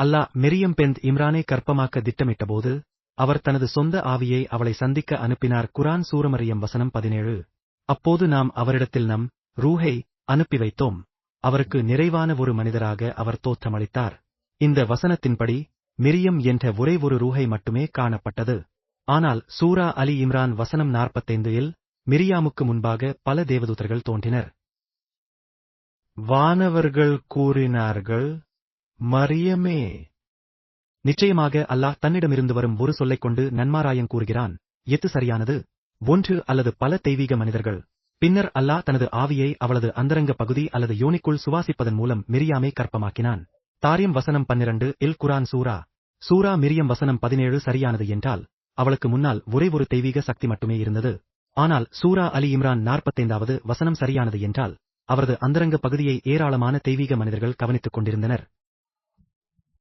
அல்லாஹ் Miriam பெந்த் இம்ரானை கற்பமாக்க திட்டமிட்டபோது அவர் தனது சொந்த ஆவியை அவளை சந்திக்க அனுப்பினார். குரான் சூரமரியம் வசனம் பதினேழு. அப்போது நாம் அவரிடத்தில் நம் ரூஹை அனுப்பி வைத்தோம். அவருக்கு நிறைவான ஒரு மனிதராக அவர் தோற்றமளித்தார். இந்த வசனத்தின்படி மிரியம் என்ற ஒரே ஒரு ரூஹை மட்டுமே காணப்பட்டது. ஆனால் சூரா அலி இம்ரான் வசனம் நாற்பத்தைந்து இல் மிரியாமுக்கு முன்பாக பல தேவதூதர்கள் தோன்றினர். வானவர்கள் கூறினார்கள் மரியமே. நிச்சயமாக அல்லாஹ் தன்னிடமிருந்து வரும் ஒரு சொல்லைக் கொண்டு நன்மாராயம் கூறுகிறான். எது சரியானது? ஒன்று அல்லது பல தெய்வீக மனிதர்கள். பின்னர் அல்லாஹ் தனது ஆவியை அவளது அந்தரங்க பகுதி அல்லது யோனிக்குள் சுவாசிப்பதன் மூலம் மிரியாமை கற்பமாக்கினான் தாரியம் வசனம் பன்னிரண்டு இல் குரான் சூரா. சூரா மிரியம் வசனம் பதினேழு சரியானது என்றால் அவளுக்கு முன்னால் ஒரே ஒரு தெய்வீக சக்தி மட்டுமே இருந்தது. ஆனால் சூரா அலி இம்ரான் நாற்பத்தைந்தாவது வசனம் சரியானது என்றால் அவரது அந்தரங்க பகுதியை ஏராளமான தெய்வீக மனிதர்கள் கவனித்துக் கொண்டிருந்தனர்.